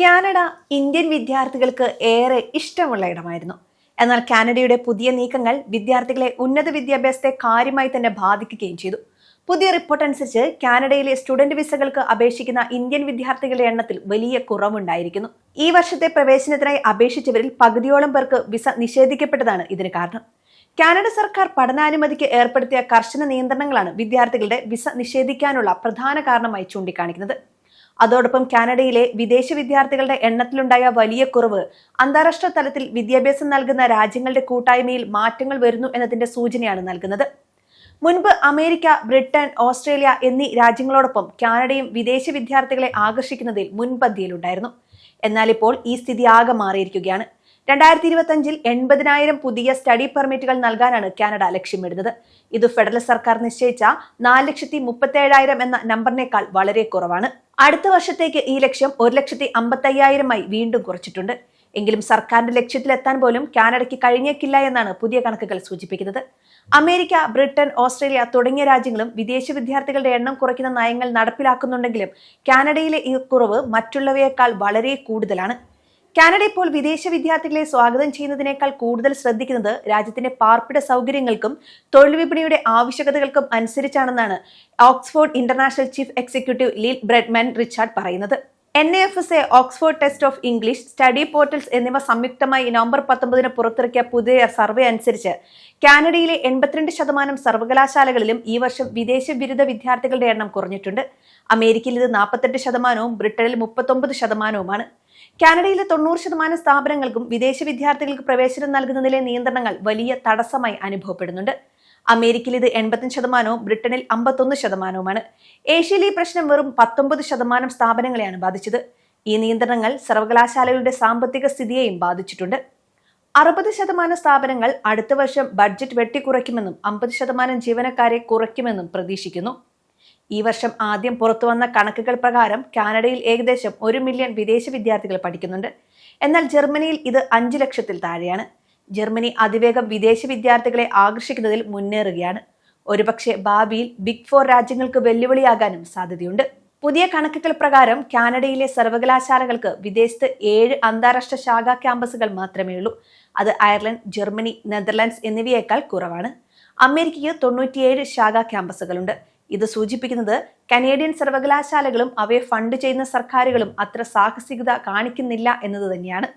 Canada Indian വിദ്യാർത്ഥികൾക്ക് ഏറെ ഇഷ്ടമുള്ള ഇടമായിരുന്നു. എന്നാൽ കാനഡയുടെ പുതിയ നീക്കങ്ങൾ വിദ്യാർത്ഥികളെ ഉന്നത വിദ്യാഭ്യാസത്തെ കാര്യമായി തന്നെ ബാധിക്കുകയും ചെയ്തു. പുതിയ റിപ്പോർട്ട് അനുസരിച്ച് കാനഡയിലെ സ്റ്റുഡന്റ് വിസകൾക്ക് അപേക്ഷിക്കുന്ന ഇന്ത്യൻ വിദ്യാർത്ഥികളുടെ എണ്ണത്തിൽ വലിയ കുറവുണ്ടായിരിക്കുന്നു. ഈ വർഷത്തെ പ്രവേശനത്തിനായി അപേക്ഷിച്ചവരിൽ പകുതിയോളം പേർക്ക് വിസ നിഷേധിക്കപ്പെട്ടതാണ് ഇതിന് കാരണം. കാനഡ സർക്കാർ പഠനാനുമതിക്ക് ഏർപ്പെടുത്തിയ കർശന നിയന്ത്രണങ്ങളാണ് വിദ്യാർത്ഥികളുടെ വിസ നിഷേധിക്കാനുള്ള പ്രധാന കാരണമായി ചൂണ്ടിക്കാണിക്കുന്നത്. അതോടൊപ്പം കാനഡയിലെ വിദേശ വിദ്യാർത്ഥികളുടെ എണ്ണത്തിലുണ്ടായ വലിയ കുറവ് അന്താരാഷ്ട്ര തലത്തിൽ വിദ്യാഭ്യാസം നൽകുന്ന രാജ്യങ്ങളുടെ കൂട്ടായ്മയിൽ മാറ്റങ്ങൾ വരുന്നു എന്നതിന്റെ സൂചനയാണ് നൽകുന്നത്. മുൻപ് അമേരിക്ക ബ്രിട്ടൻ ഓസ്ട്രേലിയ എന്നീ രാജ്യങ്ങളോടൊപ്പം കാനഡയും വിദേശ വിദ്യാർത്ഥികളെ ആകർഷിക്കുന്നതിൽ മുൻപന്തിയിലുണ്ടായിരുന്നു. എന്നാൽ ഇപ്പോൾ ഈ സ്ഥിതി ആകെ മാറിയിരിക്കുകയാണ്. രണ്ടായിരത്തി ഇരുപത്തി അഞ്ചിൽ എൺപതിനായിരം പുതിയ സ്റ്റഡി പെർമിറ്റുകൾ നൽകാനാണ് കാനഡ ലക്ഷ്യമിടുന്നത്. ഇത് ഫെഡറൽ സർക്കാർ നിശ്ചയിച്ച നാല് ലക്ഷത്തി മുപ്പത്തേഴായിരം എന്ന നമ്പറിനേക്കാൾ വളരെ കുറവാണ്. അടുത്ത വർഷത്തേക്ക് ഈ ലക്ഷ്യം ഒരു ലക്ഷത്തി അമ്പത്തയ്യായിരമായി വീണ്ടും കുറച്ചിട്ടുണ്ട്. എങ്കിലും സർക്കാരിന്റെ ലക്ഷ്യത്തിലെത്താൻ പോലും കാനഡയ്ക്ക് കഴിഞ്ഞേക്കില്ല എന്നാണ് പുതിയ കണക്കുകൾ സൂചിപ്പിക്കുന്നത്. അമേരിക്ക ബ്രിട്ടൻ ഓസ്ട്രേലിയ തുടങ്ങിയ രാജ്യങ്ങളും വിദേശ വിദ്യാർത്ഥികളുടെ എണ്ണം കുറയ്ക്കുന്ന നയങ്ങൾ നടപ്പിലാക്കുന്നുണ്ടെങ്കിലും കാനഡയിലെ ഈ കുറവ് മറ്റുള്ളവയേക്കാൾ വളരെ കൂടുതലാണ്. കാനഡ ഇപ്പോൾ വിദേശ വിദ്യാർത്ഥികളെ സ്വാഗതം ചെയ്യുന്നതിനേക്കാൾ കൂടുതൽ ശ്രദ്ധിക്കുന്നത് രാജ്യത്തിന്റെ പാർപ്പിട സൗകര്യങ്ങൾക്കും തൊഴിൽ വിപണിയുടെ ആവശ്യകതകൾക്കും അനുസരിച്ചാണെന്നാണ് ഓക്സ്ഫോർഡ് ഇന്റർനാഷണൽ ചീഫ് എക്സിക്യൂട്ടീവ് ലീൽ ബ്രെഡ്മാൻ റിച്ചാർഡ് പറയുന്നത്. N A F S A Oxford test of English study portals എന്നിവ സംയുക്തമായി നവംബർ പത്തൊമ്പതിന് പുറത്തിറക്കിയ പുതിയ സർവേ അനുസരിച്ച് കാനഡയിലെ എൺപത്തിരണ്ട് ശതമാനം സർവകലാശാലകളിലും ഈ വർഷം വിദേശ ബിരുദ വിദ്യാർത്ഥികളുടെ എണ്ണം കുറഞ്ഞിട്ടുണ്ട്. അമേരിക്കയിൽ ഇത് നാൽപ്പത്തെട്ട് ശതമാനവും ബ്രിട്ടനിൽ മുപ്പത്തൊമ്പത് ശതമാനവുമാണ്. കാനഡയിലെ തൊണ്ണൂറ് ശതമാനം സ്ഥാപനങ്ങൾക്കും വിദേശ വിദ്യാർത്ഥികൾക്ക് പ്രവേശനം നൽകുന്നതിലെ നിയന്ത്രണങ്ങൾ വലിയ തടസ്സമായി അനുഭവപ്പെടുന്നുണ്ട്. അമേരിക്കയിൽ ഇത് എൺപത്തഞ്ച് ശതമാനവും ബ്രിട്ടനിൽ അമ്പത്തൊന്ന് ശതമാനവുമാണ്. ഏഷ്യയിൽ ഈ പ്രശ്നം വെറും പത്തൊമ്പത് ശതമാനം സ്ഥാപനങ്ങളെയാണ് ബാധിച്ചത്. ഈ നിയന്ത്രണങ്ങൾ സർവകലാശാലകളുടെ സാമ്പത്തിക സ്ഥിതിയെയും ബാധിച്ചിട്ടുണ്ട്. അറുപത് ശതമാനം സ്ഥാപനങ്ങൾ അടുത്ത വർഷം ബഡ്ജറ്റ് വെട്ടിക്കുറയ്ക്കുമെന്നും അമ്പത് ശതമാനം ജീവനക്കാരെ കുറയ്ക്കുമെന്നും പ്രതീക്ഷിക്കുന്നു. ഈ വർഷം ആദ്യം പുറത്തുവന്ന കണക്കുകൾ പ്രകാരം കാനഡയിൽ ഏകദേശം ഒരു മില്യൺ വിദേശ വിദ്യാർത്ഥികൾ പഠിക്കുന്നുണ്ട്. എന്നാൽ ജർമ്മനിയിൽ ഇത് അഞ്ച് ലക്ഷത്തിൽ താഴെയാണ്. ജർമ്മനി അതിവേഗം വിദേശ വിദ്യാർത്ഥികളെ ആകർഷിക്കുന്നതിൽ മുന്നേറുകയാണ്. ഒരുപക്ഷെ ഭാവിയിൽ ബിഗ് ഫോർ രാജ്യങ്ങൾക്ക് വെല്ലുവിളിയാകാനും സാധ്യതയുണ്ട്. പുതിയ കണക്കുകൾ പ്രകാരം കാനഡയിലെ സർവകലാശാലകൾക്ക് വിദേശത്ത് ഏഴ് അന്താരാഷ്ട്ര ശാഖാ ക്യാമ്പസുകൾ മാത്രമേ ഉള്ളൂ. അത് അയർലൻഡ് ജർമ്മനി നെതർലാൻഡ്സ് എന്നിവയേക്കാൾ കുറവാണ്. അമേരിക്കയ്ക്ക് തൊണ്ണൂറ്റിയേഴ് ശാഖാ ക്യാമ്പസുകളുണ്ട്. ഇത് സൂചിപ്പിക്കുന്നത് കനേഡിയൻ സർവകലാശാലകളും അവയെ ഫണ്ട് ചെയ്യുന്ന സർക്കാരുകളും അത്ര സാഹസികത കാണിക്കുന്നില്ല എന്നത് തന്നെയാണ്.